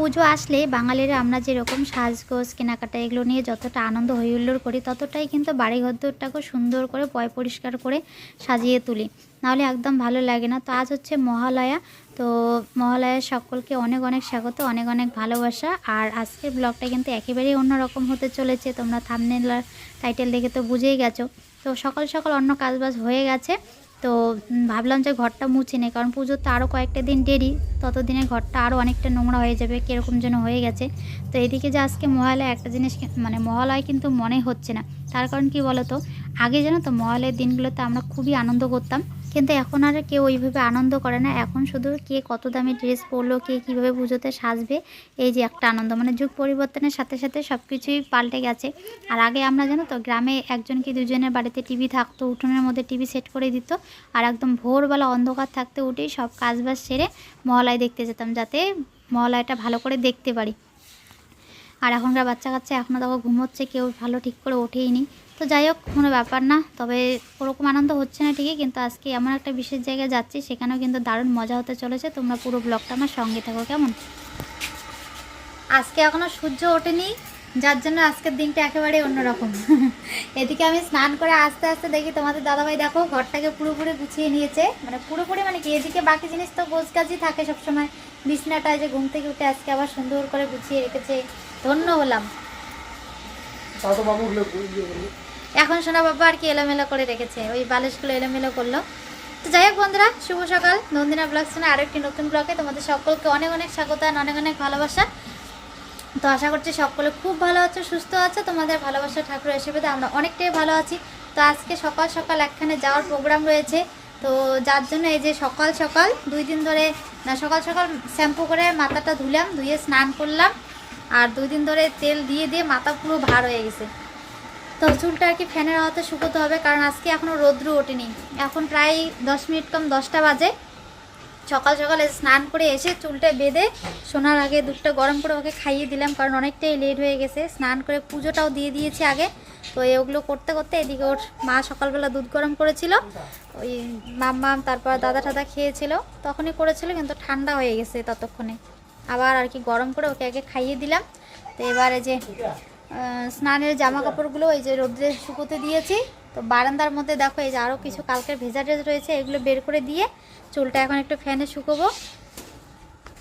পুজো আসলে বাঙালিরা আমরা যেরকম সাজগোজ, কেনাকাটা এগুলো নিয়ে যতটা আনন্দ হই হুল্লোড় করি, ততটাই কিন্তু বাড়ি ঘরদোরটাকেও সুন্দর করে, পয় পরিষ্কার করে সাজিয়ে তুলি। নাহলে একদম ভালো লাগে না। তো আজ হচ্ছে মহালয়া। তো মহালয়ার সকলকে অনেক অনেক স্বাগত, অনেক অনেক ভালোবাসা। আর আজকের ব্লগটা কিন্তু একেবারেই অন্যরকম হতে চলেছে। তোমরা থামনেল আর টাইটেল দেখে তো বুঝেই গেছো। তো সকাল সকাল অন্য কাজবাজ হয়ে গেছে। তো ভাবলাম যে ঘরটা মুছে নেই, কারণ পুজোর তো আরও কয়েকটা দিন দেরি, ততদিনে ঘরটা আরও অনেকটা নোংরা হয়ে যাবে, কীরকম যেন হয়ে গেছে। তো এদিকে যে আজকে মহালয়া, একটা জিনিস মানে মহালয় কিন্তু মনে হচ্ছে না। তার কারণ কি বলো তো আগে জানো তো মহালয়ের দিনগুলোতে আমরা খুবই আনন্দ করতাম। কিন্তু এখন আর কেউ ওইভাবে আনন্দ করে না। এখন শুধু কে কত দামি ড্রেস পরলো, কে কীভাবে পুজোতে সাজবে, এই যে একটা আনন্দ। মানে যুগ পরিবর্তনের সাথে সাথে সব কিছুই পাল্টে গেছে। আর আগে আমরা জানো তো, গ্রামে একজন কি দুজনের বাড়িতে টিভি থাকতো, উঠোনের মধ্যে টিভি সেট করে দিত। আর একদম ভোরবেলা অন্ধকার থাকতে উঠেই সব কাজবাজ সেরে মহলায় দেখতে যেতাম, যাতে মহালয়টা ভালো করে দেখতে পারি। আর এখনকার বাচ্চা কাচ্চা এখনও দেখো ঘুমোচ্ছে, কেউ ভালো ঠিক করে ওঠেই নি। তো যাই হোক, কোনো ব্যাপার না। তবে ওরকম আনন্দ হচ্ছে না ঠিকই, কিন্তু আজকে এমন একটা বিশেষ জায়গায় যাচ্ছি, সেখানেও কিন্তু দারুণ মজা হতে চলেছে। তোমরা পুরো ব্লগটা আমার সঙ্গে থাকো, কেমন? আজকে এখনও সূর্য ওঠেনি, যার জন্য আজকের দিনটা একেবারে অন্যরকম। এদিকে আমি স্নান করে আস্তে আস্তে দেখি তোমাদের দাদাভাই দেখো, ঘরটাকে পুরোপুরি গুছিয়ে নিয়েছে। মানে পুরোপুরি মানে কি, এদিকে বাকি জিনিস তো গোছ কাজই থাকে সবসময়। বিছনাটায় যে ঘুম থেকে উঠে আজকে আবার সুন্দর করে গুছিয়ে রেখেছে, ধন্য হলাম। বাবু। এখন সোনা বাবা আর কি এলোমেলো করে রেখেছে, ওই বালিশগুলো এলোমেলো করল। তো যাই হোক বন্ধুরা, শুভ সকাল। নন্দিনা ব্লগ শুনে আরও একটি নতুন ব্লগে তোমাদের সকলকে অনেক অনেক স্বাগত আর অনেক অনেক ভালোবাসা। তো আশা করছি সকলে খুব ভালো আছো, সুস্থ আছো। তোমাদের ভালোবাসা ঠাকুর হিসেবে তো আমরা অনেকটাই ভালো আছি। তো আজকে সকাল সকাল একখানে যাওয়ার প্রোগ্রাম রয়েছে। তো যার জন্য এই যে সকাল সকাল, দুই দিন ধরে, না, সকাল সকাল শ্যাম্পু করে মাথাটা ধুলাম, ধুয়ে স্নান করলাম। আর দুই দিন ধরে তেল দিয়ে দিয়ে মাথা পুরো ভার হয়ে গেছে। তো চুলটা আর কি ফ্যানের হাতে শুকোতে হবে, কারণ আজকে এখনও রৌদ্র ওঠেনি। এখন প্রায় দশ মিনিট কম দশটা বাজে। সকাল সকালে স্নান করে এসে চুলটা বেঁধে শোনার আগে দুধটা গরম করে ওকে খাইয়ে দিলাম, কারণ অনেকটাই লেট হয়ে গেছে। স্নান করে পুজোটাও দিয়ে দিয়েছি আগে। তো এগুলো করতে করতে এদিকে ওর মা সকালবেলা দুধ গরম করেছিল। ওই মাম্মাম, তারপর দাদা টাদা খেয়েছিল, তখনই করেছিল, কিন্তু ঠান্ডা হয়ে গেছে ততক্ষণে। আবার আর কি গরম করে ওকে আগে খাইয়ে দিলাম। তো এবারে যে স্নানের জামা কাপড়গুলো এই যে রোদ্রে শুকোতে দিয়েছি। তো বারান্দার মধ্যে দেখো এই যে আরও কিছু কালকের ভেজা ড্রেস রয়েছে এগুলো বের করে দিয়ে চুলটা এখন একটু ফ্যানে শুকোবো।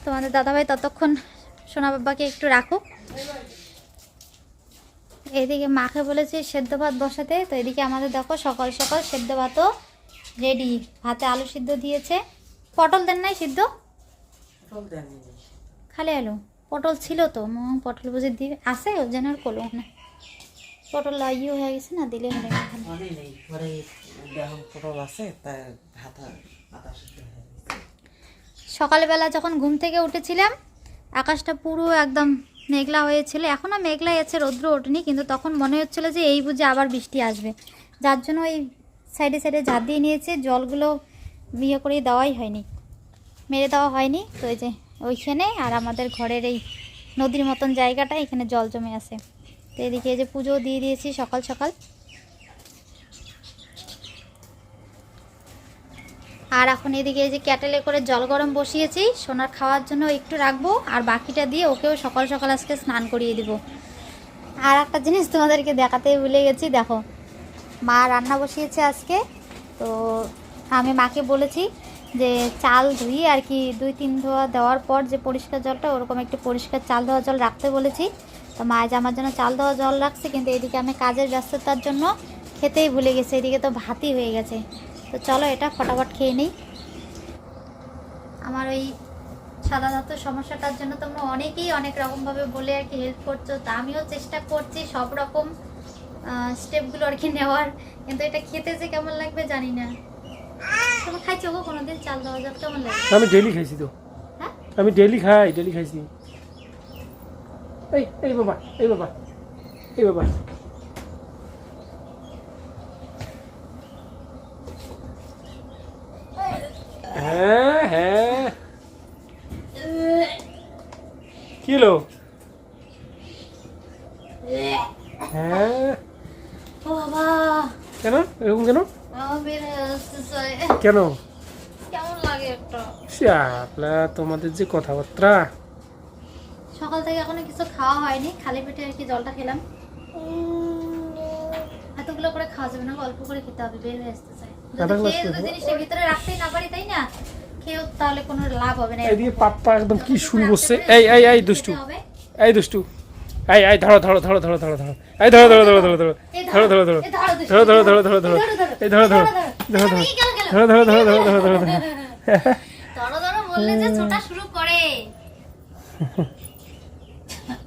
তোমাদের দাদাভাই ততক্ষণ সোনা বাবাকে একটু রাখুক। এদিকে মাকে বলেছি সেদ্ধ ভাত বসাতে তো এদিকে আমাদের দেখো সকাল সকাল সেদ্ধ ভাতও রেডি ভাতে আলু সিদ্ধ দিয়েছে। পটল দেন নাই সিদ্ধ? খালি আলু? পটল ছিল তো পটল বুঝে দিবে আছে ওর জন্য আর করল না। পটল ইয়ে হয়ে গেছে না দিলে হয়ে পটল আছে। সকালবেলা যখন ঘুম থেকে উঠেছিলাম আকাশটা পুরো একদম মেঘলা হয়েছিল। এখনও মেঘলাই আছে রৌদ্র ওঠেনি কিন্তু তখন মনে হচ্ছিল যে এই বুঝে আবার বৃষ্টি আসবে। যার জন্য ওই সাইডে সাইডে ঝাঁপ দিয়ে নিয়েছে জলগুলো ইয়ে করে দেওয়াই হয়নি মেরে দেওয়া হয়নি। তো এই যে ওইখানে, আর আমাদের ঘরের এই নদীর মতন জায়গাটা এখানে জল জমে আছে। তো এদিকে যে পুজো দিয়ে দিয়েছি সকাল সকাল। আর এখন এদিকে এই যে ক্যাটেলে করে জল গরম বসিয়েছি, সোনার খাওয়ার জন্য একটু রাখব, আর বাকিটা দিয়ে ওকেও সকাল সকাল আজকে স্নান করিয়ে দিব। আর একটা জিনিস তোমাদেরকে দেখাতে ভুলে গেছি, দেখো, মা রান্না বসিয়েছে আজকে, তো আমি মাকে বলেছি যে চাল ধুই আর কি দুই, তিন ধোয়া দেওয়ার পর যে পরিষ্কার জলটা, ওরকম একটু পরিষ্কার চাল ধোয়া জল রাখতে বলেছি। তো মা আজ আমার জন্য চাল ধোয়া জল রাখছে, কিন্তু এদিকে আমি কাজের ব্যস্ততার জন্য খেতেই ভুলে গেছি, এদিকে তো ভাতই হয়ে গেছে। তো চলো এটা ফটাফট খেয়ে নিই। আমার ওই সাদা ধাতুর সমস্যাটার জন্য তোমরা অনেকেই অনেক রকমভাবে বলে আর কি হেল্প করছ, তা আমিও চেষ্টা করছি সব রকম স্টেপগুলো আর কি নেওয়ার। কিন্তু এটা খেতে যে কেমন লাগবে জানি না। তুমি খাইছো গো কোনোদিন? চাল দেওয়া যাক কেমন লাগে? আমি ডেলি খাইছি তো। হ্যাঁ? আমি ডেলি খাই ডেলি খাইছি। এই এই বাবা এই বাবা এই বাবা। হ্যাঁ হ্যাঁ। কি হলো হ্যাঁ ও বাবা কেন এরকম কেন আমার বেড়ে আসতেছে কেন কেমন লাগে একটা শ্যাপলা তোমাদের যে কথাবার্তা সকাল থেকে এখনও কিছু খাওয়া হয়নি খালি পেটে আর কি জলটা খেলাম এতগুলো করে খাওয়া যাবে না অল্প করে খেতে হবে বের হয়ে আসতে চাই যদি আধা গ্লাস খেয়ে দুটো খেতে? জিনিসের ভিতরে রাখতেই না পারি তাই না খেয়েও তাহলে কোনো লাভ হবে না এদিকে পাপ্পা একদম কি শুরু করছে এই এই এই দুষ্টু। এই দুষ্টু এই এই ধরো ধরো ধরো ধরো ধরো ধরো এই ধরো ধরো ধরো ধরো ধরো ধরো ধরো ধরো ধরো ধরো ধরো ধরো ধরো এই ধরো ধরো, ধরো। ধরো ধরো ধরো, ধরো ধরো। ধরো ধরো ধরো। ধরো বললে যে ছোটা শুরু করে।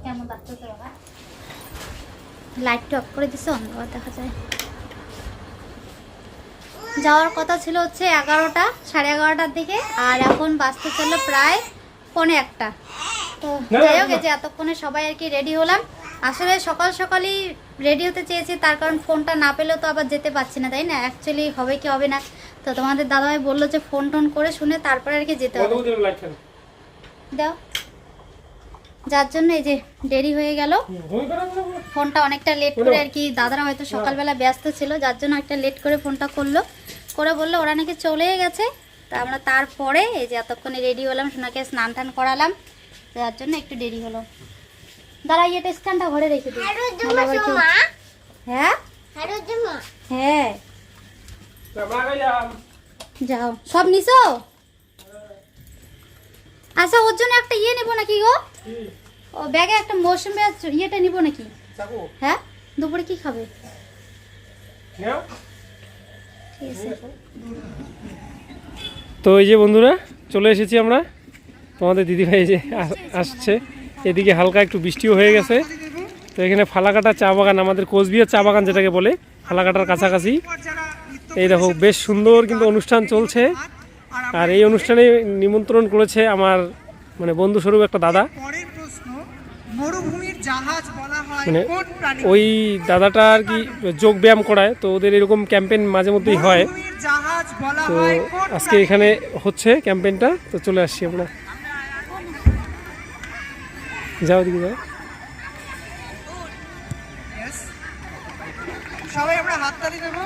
কেমন লাগতেছে বাবা? লাইটটা অফ করে দিছে অন্ধকার দেখা যায়। যাওয়ার কথা ছিল হচ্ছে এগারোটা সাড়ে এগারোটার দিকে আর এখন বাঁচতে চলল প্রায় পৌনে একটা। তো যাই হোক এতক্ষণে সবাই আর কি রেডি হলাম। আসলে সকাল সকালই রেডি হতে চেয়েছি তার কারণ ফোনটা না পেলেও তো আবার যেতে পারছি না তাই না? অ্যাকচুয়ালি হবে কি হবে না? তো তোমাদের দাদাভাই বলল যে ফোন টোন করে শুনে তারপরে আর কি যেতে হবে। দাও। যার জন্য এই যে দেরি হয়ে গেল। ফোনটা অনেকটা লেট করে। আর কি দাদারা হয়তো সকালবেলা ব্যস্ত ছিল যার জন্য একটা লেট করে ফোনটা করল। করে বলল ওরা নাকি চলে গেছে। তা আমরা তারপরে এই যে এতক্ষণে রেডি হলাম সোনাকে স্নান টান করালাম। যার জন্য একটু দেরি হলো। দাঁড়া ইয়ে স্ট্যান্ডটা ঘরে রেখে দিই হ্যাঁ? হ্যাঁ। যাও। সব নিছো? আচ্ছা ওর জন্য একটা ইয়ে নেব নাকি গো? ও ব্যাগে একটা মৌসুমি ইয়েটা নিবো নাকি? হ্যাঁ? দুপুরে কি খাবে? নাও। ঠিক আছে। তো এই যে বন্ধুরা চলে এসেছি আমরা। তোমাদের দিদিভাই এই যে আসছে। এদিকে হালকা একটু বৃষ্টিও হয়ে গেছে। তো এখানে ফালাকাটা চা বাগান, আমাদের কোচবিহার চা বাগান যেটাকে বলে, ফালাকাটার কাছাকাছি। এই দেখো, বেশ সুন্দর কিন্তু অনুষ্ঠান চলছে। আর এই অনুষ্ঠানে নিমন্ত্রণ করেছে আমার মানে বন্ধুস্বরূপ একটা দাদা। মানে ওই দাদাটা আর কি যোগ ব্যায়াম করায়, তো ওদের এরকম ক্যাম্পেইন মাঝে মধ্যেই হয়। তো আজকে এখানে হচ্ছে ক্যাম্পেইনটা, তো চলে আসছি আমরা। যাও দিকে যাও। সবাই আমরা হাততালি দেবো।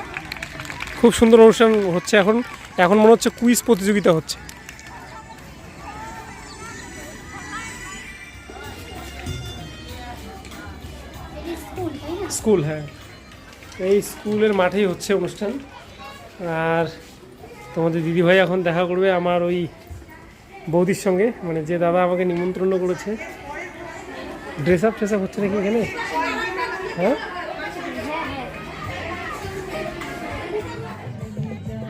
খুব সুন্দর অনুষ্ঠান হচ্ছে এখন। এখন মনে হচ্ছে কুইজ প্রতিযোগিতা হচ্ছে। স্কুল স্কুল হ্যাঁ। এই স্কুলের মাঠেই হচ্ছে অনুষ্ঠান। আর তোমাদের দিদিভাই এখন দেখা করবে আমার ওই বৌদির সঙ্গে। মানে যে দাদা আমাকে নিমন্ত্রণ করেছে। ড্রেস আপ ট্রেস আপ হচ্ছে নাকি এখানে? হ্যাঁ?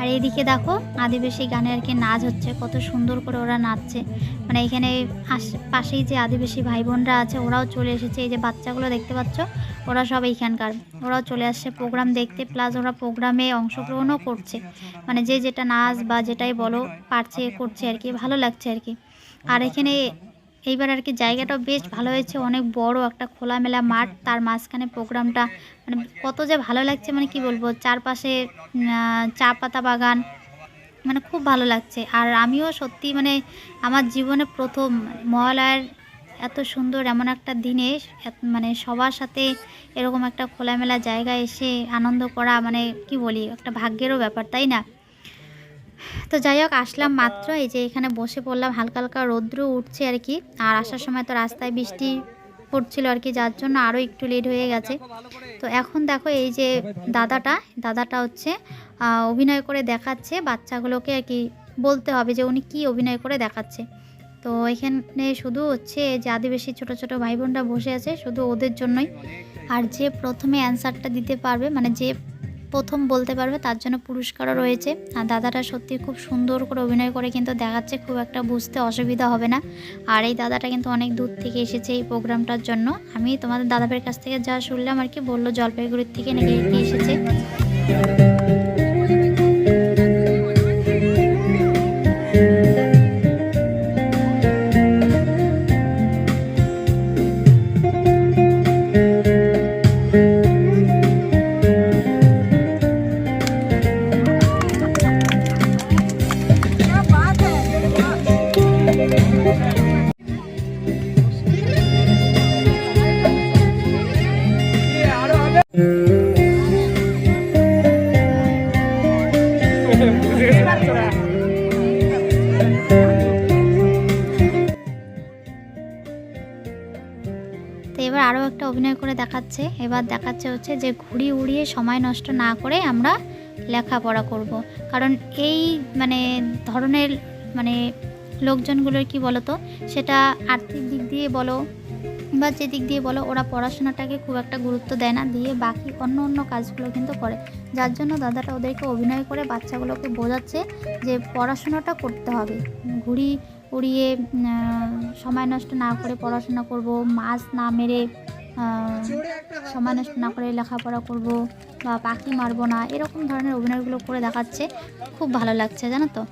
আর এইদিকে দেখো, আদিবাসী গানে আর কি নাচ হচ্ছে, কত সুন্দর করে ওরা নাচছে। মানে এখানে পাশেই যে আদিবাসী ভাই বোনরা আছে, ওরাও চলে এসেছে। এই যে বাচ্চাগুলো দেখতে পাচ্ছ, ওরা সব এইখানকার। ওরাও চলে আসছে প্রোগ্রাম দেখতে, প্লাস ওরা প্রোগ্রামে অংশগ্রহণও করছে। মানে যে যেটা নাচ বা যেটাই বলো, পারছে, করছে আর কি, ভালো লাগছে আর কি। আর এখানে এইবার আর কি জায়গাটাও বেশ ভালো হয়েছে। অনেক বড় একটা খোলামেলা মাঠ। তার মাঝখানে প্রোগ্রামটা মানে কত যে ভালো লাগছে মানে কি বলব, চারপাশে চা পাতা বাগান মানে খুব ভালো লাগছে। আর আমিও সত্যি মানে আমার জীবনে প্রথম মহালয়ার এত সুন্দর এমন একটা দিনে মানে সবার সাথে এরকম একটা খোলামেলা জায়গায় এসে আনন্দ করা মানে কি বলি, একটা ভাগ্যেরও ব্যাপার, তাই না? তো যাই হোক, আসলাম মাত্র। এই যে এখানে বসে পড়লাম, হালকা হালকা রৌদ্র উঠছে আর কি। আর আসার সময় তো রাস্তায় বৃষ্টি পড়ছিল আর কি, যার জন্য আরও একটু লেট হয়ে গেছে। তো এখন দেখো এই যে দাদাটা দাদাটা হচ্ছে অভিনয় করে দেখাচ্ছে বাচ্চাগুলোকে আর কি, বলতে হবে যে উনি কি অভিনয় করে দেখাচ্ছে। তো এখানে শুধু হচ্ছে যে আদিবাসী ছোট ছোট ভাই বোনরা বসে আছে, শুধু ওদের জন্যই। আর যে প্রথমে অ্যান্সারটা দিতে পারবে মানে যে প্রথম বলতে পারবে তার জন্য পুরস্কারও রয়েছে। আর দাদাটা সত্যি খুব সুন্দর করে অভিনয় করে কিন্তু দেখাচ্ছে, খুব একটা বুঝতে অসুবিধা হবে না। আর এই দাদাটা কিন্তু অনেক দূর থেকে এসেছে এই প্রোগ্রামটার জন্য। আমি তোমাদের দাদাবের কাছ থেকে যা শুনলাম আর কি বলল, জলপাইগুড়ির থেকে নাকি এসেছে। দেখাচ্ছে, এবার দেখাচ্ছে হচ্ছে যে ঘুড়ি উড়িয়ে সময় নষ্ট না করে আমরা লেখাপড়া করব। কারণ এই মানে ধরনের মানে লোকজনগুলোর কি বলো তো সেটা আর্থিক দিক দিয়ে বলো বা যে দিক দিয়ে বলো, ওরা পড়াশোনাটাকে খুব একটা গুরুত্ব দেয় না, দিয়ে বাকি অন্য অন্য কাজগুলো কিন্তু করে যার জন্য দাদাটা ওদেরকে অভিনয় করে বাচ্চাগুলোকে বোঝাচ্ছে যে পড়াশোনাটা করতে হবে ঘুড়ি উড়িয়ে সময় নষ্ট না করে পড়াশোনা করব, মাছ না মেরে নষ্ট না করে লেখাপড়া করব বা পাখি মারবো না, এরকম ধরনের অভিনয়গুলো করে দেখাচ্ছে। খুব ভালো লাগছে, জানো তো?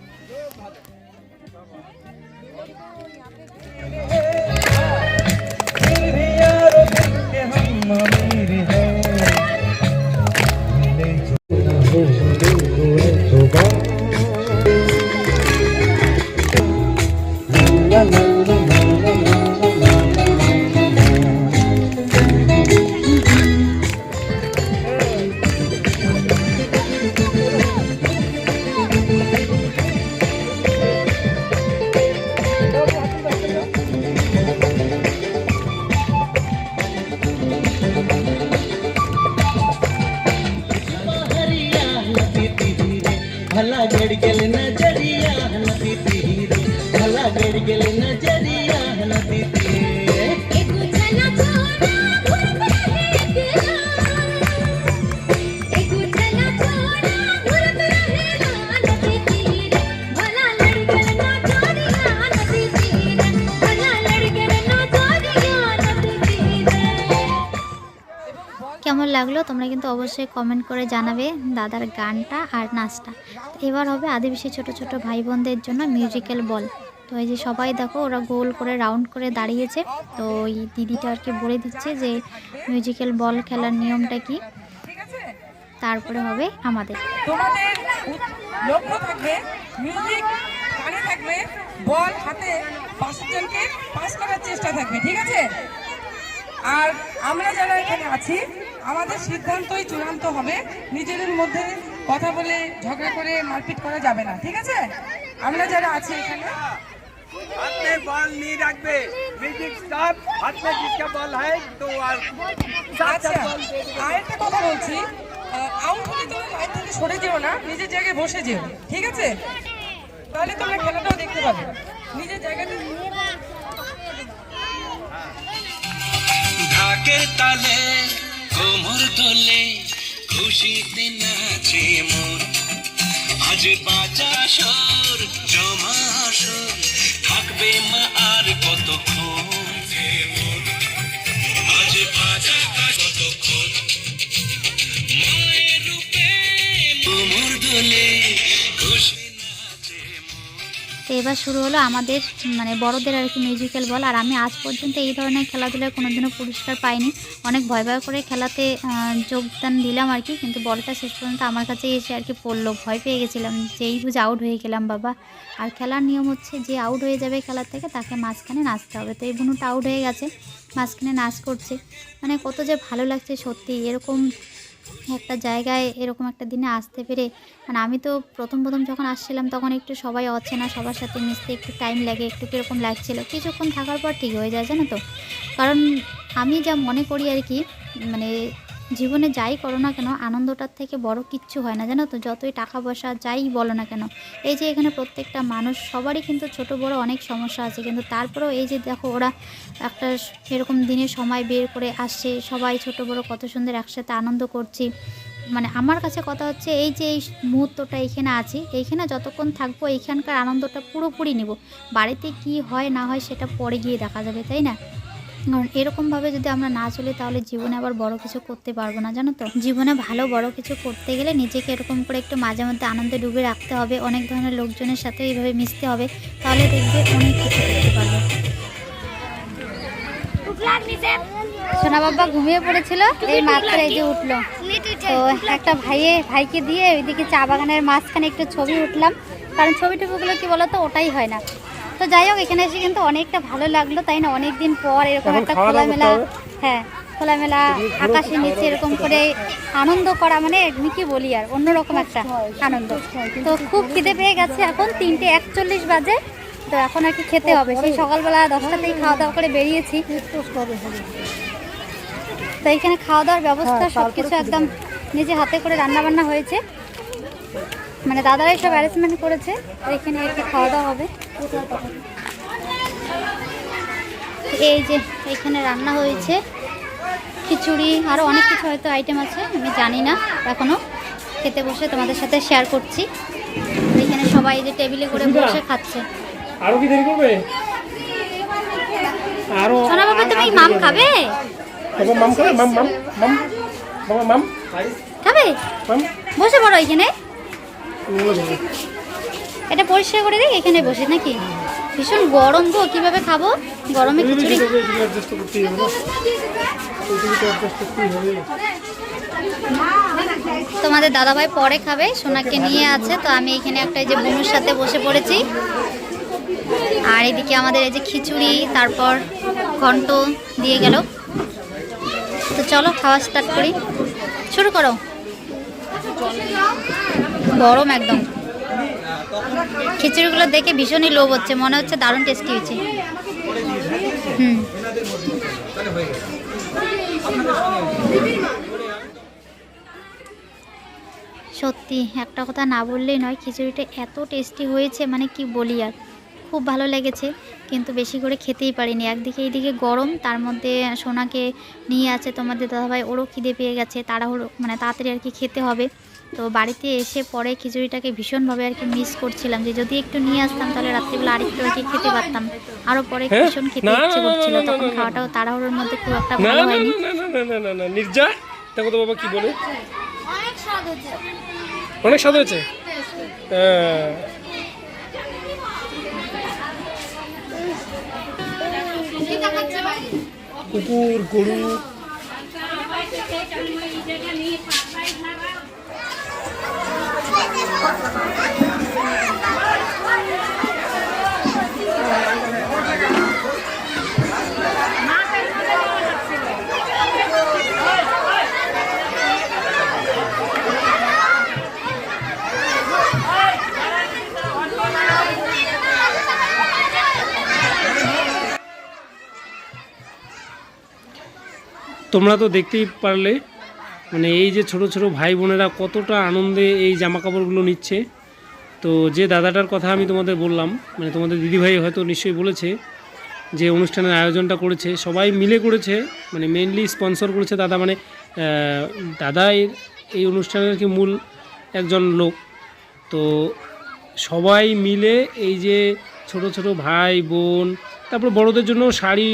লাগল, তোমরা কিন্তু অবশ্যই কমেন্ট করে জানাবে দাদার গানটা আর নাচটা। এবার হবে আদিবাসী ছোট ছোট ভাই বোনদের জন্য মিউজিক্যাল বল তো এই যে সবাই দেখো, ওরা গোল করে রাউন্ড করে দাঁড়িয়েছে। তো এই দিদিটা আর কি বলে দিচ্ছে যে মিউজিক্যাল বল খেলার নিয়মটা কি? তারপরে হবে আমাদের। থাকবে বল হাতে পাঁচজনকে পাস করার চেষ্টা থাকবে, ঠিক আছে? আর আমরা যারা এখানে আছি আমাদের সিদ্ধান্তই চূড়ান্ত হবে নিজেদের মধ্যে কথা বলে ঝগড়া করে মারপিট করা যাবে না ঠিক আছে আমরা যারা আছি এখানে हाथ में बॉल नहीं रख बे म्यूजिक स्टॉप हाथ में जिसका बॉल है तो आ- साथ আচ্ছা साथ बॉल दे दो। আরেকটা কথা বলছি আউট হলে তোমরা লাইন থেকে সরে যেও না নিজের জায়গায় বসে যেও ঠিক আছে তাহলে তোমরা খেলাটাও দেখতে পাবে নিজের জায়গাতে ঢাকের তালে, কোমর দোলে খুশিতে নাচে মন। আজ বাজা সর জমা সর থাকবে মা আর কতক্ষণ? তো এবার শুরু হলো আমাদের মানে বড়দের আর কি মিউজিক্যাল বল। আর আমি আজ পর্যন্ত এই ধরনের খেলাধুলায় কোনোদিনও পুরস্কার পাইনি। অনেক ভয় ভয় করে খেলাতে যোগদান দিলাম আর কি, কিন্তু বলটা শেষ পর্যন্ত আমার কাছে এসে আর কি পড়ল। ভয় পেয়ে গেছিলাম যেই বুঝে আউট হয়ে গেলাম বাবা। আর খেলার নিয়ম হচ্ছে যে আউট হয়ে যাবে খেলার থেকে, তাকে মাঝখানে নাচতে হবে। তো এই বুনুটা আউট হয়ে গেছে, মাঝখানে নাচ করছে। মানে কত যে ভালো লাগছে সত্যি এরকম একটা জায়গায় এরকম একটা দিনে আসতে পেরে মানে আমি তো প্রথম প্রথম যখন আসছিলাম তখন একটু সবাই অচেনা, সবার সাথে মিশতে একটু টাইম লাগে, একটু কীরকম লাগছিল। কিছুক্ষণ থাকার পর ঠিক হয়ে যায়, জানো তো? কারণ আমি যা মনে করি আর কি মানে জীবনে যাই করো না কেন, আনন্দটার থেকে বড় কিচ্ছু হয় না, জানো তো? যতই টাকা পয়সা যাই বলো না কেন। এই যে এখানে প্রত্যেকটা মানুষ, সবারই কিন্তু ছোট বড় অনেক সমস্যা আছে। কিন্তু তারপরেও এই যে দেখো, ওরা একটা এরকম দিনে সময় বের করে আসছে সবাই ছোট বড় কত সুন্দর একসাথে আনন্দ করছি। মানে আমার কাছে কথা হচ্ছে, এই যে এই মুহূর্তটা এইখানে আছি, এইখানে যতক্ষণ থাকব, এইখানকার আনন্দটা পুরোপুরি নেব। বাড়িতে কি হয় না হয় সেটা পরে গিয়ে দেখা যাবে, তাই না? কারণ এরকমভাবে যদি আমরা না চলি, তাহলে জীবনে আবার বড় কিছু করতে পারব না, জানো তো? জীবনে ভালো বড় কিছু করতে গেলে নিজেকে এরকম করে একটু মাঝে মধ্যে আনন্দে ডুবে রাখতে হবে, অনেক ধরনের লোকজনের সাথে এইভাবে মিশতে হবে, তাহলে দেখবে অনেক কিছু করতে পারবে। সোনা বাবা ঘুমিয়ে পড়েছিল, এই মাত্র এই যে উঠল। তো একটা ভাইয়ে, ভাইকে দিয়ে ওইদিকে চা বাগানের মাঝখানে একটু ছবি উঠলাম, কারণ ছবি টবিগুলো কি বলতো, ওটাই হয় না। তো যাই হোক এখানে এসে কিন্তু অনেকটা ভালো লাগল তাই না? অনেকদিন পর এরকম একটা খোলামেলা? হ্যাঁ খোলামেলা আকাশের নিচে এরকম করে আনন্দ করা মানে আমি কি বলি আর অন্যরকম একটা আনন্দ। তো খুব খিদে পেয়ে গেছে এখন তিনটে একচল্লিশ বাজে তো এখন আর কি খেতে হবে। সেই সকালবেলা দশটাতেই খাওয়া দাওয়া করে বেরিয়েছি। তো এখানে খাওয়া দাওয়ার ব্যবস্থা সব কিছু একদম নিজে হাতে করে রান্না বান্না হয়েছে। মানে দাদারাই সব অ্যারেঞ্জমেন্ট করেছে এখানে একটু খাওয়া দাওয়া হবে। এই যে এখানে রান্না হয়েছে খিচুড়ি আরও অনেক কিছু হয়তো আইটেম আছে আমি জানি না এখনও খেতে বসে তোমাদের সাথে শেয়ার করছি। এখানে সবাই যে টেবিলে করে বসে খাচ্ছে। আরও কি দেরি করবে? আরও সোনা বাবা তুমি মাম খাবে? বাবা মাম খাবে? মাম মাম মাম বাবা মাম। খাবে? মাম। বসে পড়ো এখানে। এটা পরিষ্কার করে দিই এখানে বসে নাকি? ভীষণ গরম গো কীভাবে খাব? গরমে খিচুড়ি। তো হবে। তোমাদের দাদাভাই পরে খাবে সোনাকে নিয়ে আছে তো আমি এখানে একটা এই যে বোনের সাথে বসে পড়েছি। আর এদিকে আমাদের এই যে খিচুড়ি তারপর ঘন্ট দিয়ে গেল। তো চলো খাওয়া স্টার্ট করি। শুরু করো। গরম একদম। খিচুড়িগুলো দেখে ভীষণই লোভ হচ্ছে, মনে হচ্ছে দারুণ টেস্টি হয়েছে। হুম। সত্যি, একটা কথা না বললেই নয়, খিচুড়িটা এত টেস্টি হয়েছে মানে কি বলি আর। খুব ভালো লেগেছে, কিন্তু বেশি করে খেতেই পারিনি। একদিকে এইদিকে গরম, তার মধ্যে সোনাকে নিয়ে আছে তোমাদের দাদাভাই, ওরও খিদে পেয়ে গেছে, তাড়াহুড়ো মানে তাড়াতাড়ি আর কি খেতে হবে। তো বাড়িতে এসে পরে খিচুড়িটাকে ভীষণভাবে আর কি মিস করছিলাম যে যদি একটু নিয়ে আসতাম তাহলে রাত্রিবেলা আরেকটু আর কি খেতে পারতাম। আরও পরে হ্যাঁ? ভীষণ খেতে ইচ্ছে করছিল তখন। খাওয়াটাও তাড়াহুড়োর মধ্যে খুব একটা ভালো হয়নি। নির্জা দেখো তো বাবা কি বলে। অনেক স্বাদ হয়েছে। হ্যাঁ। কুকুর গরু। তোমরা তো দেখতেই পারলে মানে এই যে ছোট ছোট ভাই বোনেরা কতটা আনন্দে এই জামা কাপড়গুলো নিচ্ছে। তো যে দাদাটার কথা আমি তোমাদের বললাম মানে তোমাদের দিদিভাই হয়তো নিশ্চয়ই বলেছে যে অনুষ্ঠানের আয়োজনটা করেছে, সবাই মিলে করেছে মানে মেনলি স্পন্সর করেছে দাদা মানে দাদা এই অনুষ্ঠানের কি মূল একজন লোক। তো সবাই মিলে এই যে ছোট ছোট ভাই বোন, তারপর বড়দের জন্য শাড়ি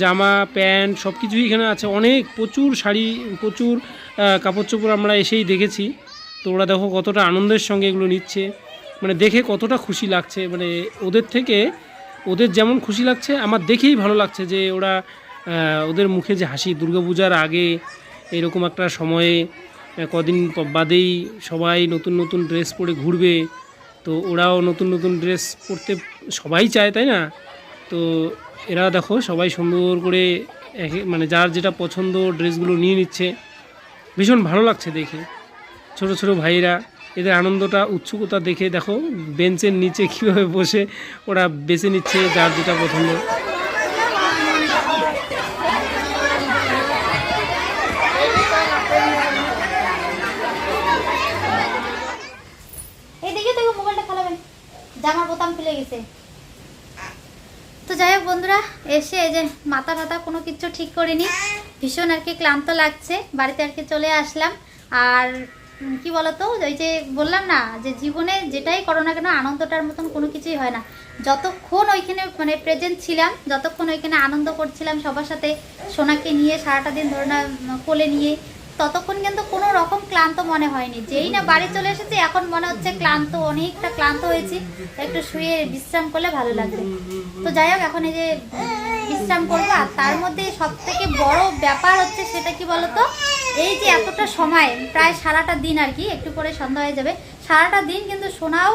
জামা, প্যান্ট সব কিছুই এখানে আছে। অনেক প্রচুর শাড়ি, প্রচুর কাপড় চোপড় আমরা এসেই দেখেছি। তো ওরা দেখো কতটা আনন্দের সঙ্গে এগুলো নিচ্ছে। মানে দেখে কতটা খুশি লাগছে। মানে ওদের থেকে, ওদের যেমন খুশি লাগছে, আমার দেখেই ভালো লাগছে যে ওরা ওদের মুখে যে হাসি। দুর্গাপূজার আগে এরকম একটা সময়ে কদিন বাদেই সবাই নতুন নতুন ড্রেস পরে ঘুরবে। তো ওরাও নতুন নতুন ড্রেস পরতে সবাই চায়, তাই না? তো এরা দেখো সবাই সুন্দর করে মানে যার যেটা পছন্দ ড্রেসগুলো নিয়ে নিচ্ছে। ভীষণ ভালো লাগছে দেখে। ছোট ছোট ভাইরা এদের আনন্দটা, উৎসুকতা দেখে দেখো, বেঞ্চের নিচে কীভাবে বসে ওরা বেছে নিচ্ছে যার যেটা পছন্দ। জামার বোতাম খুলে গেছে। তো যাই হোক বন্ধুরা, এসে এই যে মাথা টাথা কোনো কিছু ঠিক করিনি। ভীষণ আর কি ক্লান্ত লাগছে, বাড়িতে আর কি চলে আসলাম। আর কি বলতো, ওই যে বললাম না, যে জীবনে যেটাই করো না কেন, আনন্দটার মতন কোনো কিছুই হয় না। যতক্ষণ ওইখানে মানে প্রেজেন্ট ছিলাম, যতক্ষণ ওইখানে আনন্দ করছিলাম সবার সাথে, সোনাকে নিয়ে সারাটা দিন ধরে না, কোলে নিয়ে ততক্ষণ কিন্তু কোনো রকম ক্লান্ত মনে হয়নি। যেই না বাড়ি চলে এসেছি, এখন মনে হচ্ছে ক্লান্ত, অনেকটা ক্লান্ত হয়েছি। একটু শুয়ে বিশ্রাম করলে ভালো লাগবে। তো যাই হোক, এখন এই যে বিশ্রাম করব, আর তার মধ্যে সব থেকে বড় ব্যাপার হচ্ছে সেটা কি বলতো? এই যে এতটা সময়, প্রায় সারাটা দিন আর কি, একটু পরে সন্ধ্যা হয়ে যাবে। সারাটা দিন কিন্তু সোনাও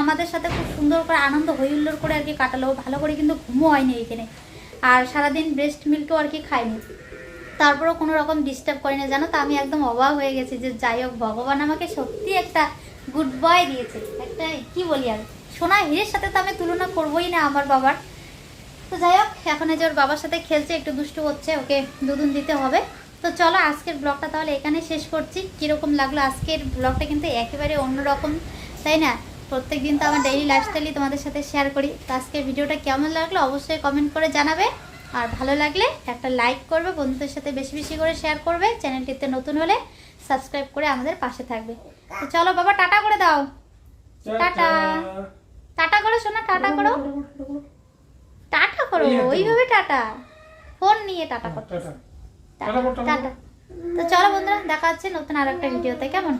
আমাদের সাথে খুব সুন্দর করে, আনন্দ হইহুল্লোড় করে আর কি কাটালো। ভালো করে কিন্তু ঘুমও হয়নি এখানে। আর সারাদিন ব্রেস্ট মিল্কও আর কি খায়নি তারপরেও কোনো রকম ডিস্টার্ব করে না। জানো তো, আমি একদম অবাক হয়ে গেছি যে যাই হোক, ভগবান আমাকে সত্যি একটা গুড বয় দিয়েছে। একটা কি বলি আর? সোনা হিরের সাথে তো আমি তুলনা করবোই না আমার বাবার। তো যাই হোক, এখন এই যে ওর বাবার সাথে খেলছে, একটু দুষ্টু হচ্ছে, ওকে দুদিন দিতে হবে। তো চলো, আজকের ব্লগটা তাহলে এখানে শেষ করছি। কীরকম লাগল আজকের ব্লগটা কিন্তু একেবারে অন্যরকম, তাই না? প্রত্যেক দিন তো আমার ডেইলি লাইফস্টাইলই তোমাদের সাথে শেয়ার করি। তো আজকের ভিডিওটা কেমন লাগল অবশ্যই কমেন্ট করে জানাবে। আর ভালো লাগলে একটা লাইক করবে বন্ধুদের সাথে বেশি বেশি করে শেয়ার করবে চ্যানেলটিতে নতুন হলে সাবস্ক্রাইব করে আমাদের পাশে থাকবে। তো চলো বাবা টাটা করে দাও। টাটা। টাটা করো শোনা টাটা করো। টাটা করো ওইভাবে টাটা। ফোন নিয়ে টাটা করো টাটা। টাটা টাটা তো চলো বন্ধুরা দেখা হচ্ছে নতুন আর একটা ভিডিওতে কেমন?